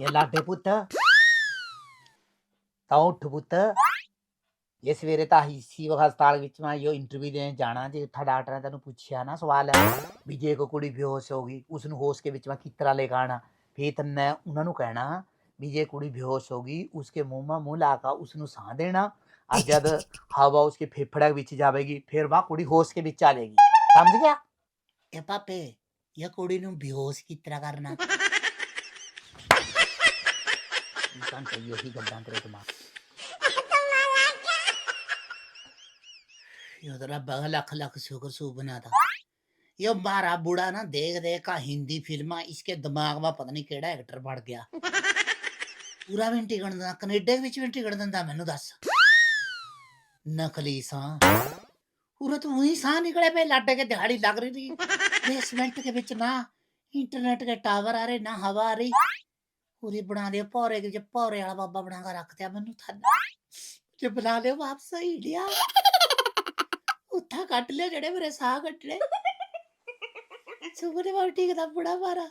ਇਹ ਲਾਡੇ ਪੁੱਤ ਤਾਂ ਉੱਠ ਪੁੱਤ ਇਹ ਸਵੇਰੇ ਤਾਂ ਹੀ ਸਿਵਲ ਹਸਪਤਾਲ ਵਿੱਚ ਮੈਂ ਇਹ ਇੰਟਰਵਿਊ ਦੇਣ ਜਾਣਾ ਜੇ ਉੱਥਾ ਡਾਕਟਰ ਨੇ ਤੈਨੂੰ ਪੁੱਛਿਆ ਨਾ ਸਵਾਲ ਵੀ ਜੇ ਕੋ ਕੁੜੀ ਬੇਹੋਸ਼ ਹੋ ਗਈ ਉਸ ਨੂੰ ਹੋਸ਼ ਕੇ ਵਿੱਚ ਮੈਂ ਕਿਸ ਤਰ੍ਹਾਂ ਲੈ ਕੇ ਆਣਾ ਫੇਰ ਤੈਨੇ ਉਹਨਾਂ ਨੂੰ ਕਹਿਣਾ ਵੀ ਜੇ ਕੁੜੀ ਬੇਹੋਸ਼ ਹੋ ਗਈ ਉਸਕੇ ਮੂੰਹ ਮਾ ਮੂੰਹ ਲਾ ਕੇ ਉਸ ਨੂੰ ਸਾਹ ਦੇਣਾ और जब हवा उसके फेफड़े के बीच जाएगी फिर वहां कुड़ी होश के बीच चलेगी समझ गया ए पापे ये कुड़ी नु बेहोश की तरह करना इंसान चाहिए यही गद्दां तेरे दिमाग ये तो रब्बा का लाख लाख शुक्र सू बना था ये मारा बूढ़ा ना देख देख का हिंदी फिल्मा इसके दिमाग में पता नहीं केड़ा एक्टर बढ़ गया ਪੂਰਾ ਵੀ ਟਿਕਣ ਦਿੰਦਾ ਕੈਨੇਡਾ ਵਿੱਚ ਵੀ ਟਿਕਣ ਦਿੰਦਾ ਮੈਨੂੰ ਦੱਸ ਨਕਲੀ ਸਾਹ ਪੂਰਾ ਤੂੰ ਹੀ ਸਾਹ ਨਿਕਲੇ ਪਏ ਲੱਡ ਕੇ ਦਿਹਾੜੀ ਲੱਗ ਰਹੀ थी बेसमेंट के ਵਿੱਚ ਨਾ ਇੰਟਰਨੈਟ के टावर आ रहे ना हवा आ रही ਪੂਰੀ ਬਣਾ ਲਿਓ, ਭੌਰੇ ਦੇ ਵਿੱਚ ਭੌਰੇ ਵਾਲਾ ਬਾਬਾ ਬਣਾ ਕੇ ਰੱਖ ਦਿਆ ਮੈਨੂੰ ਥੱਲੇ ਜੇ ਬਣਾ ਲਿਓ ਵਾਪਸ ਹੀ ਲਿਆ। ਉੱਥਾ ਕੱਟ ਲਿਓ ਜਿਹੜੇ ਮੇਰੇ ਸਾਹ ਕੱਟਣੇ ਸੁਗਰੇ ਵਾਟੀ ਦਾ ਬੜਾ ਮਾਰਾ।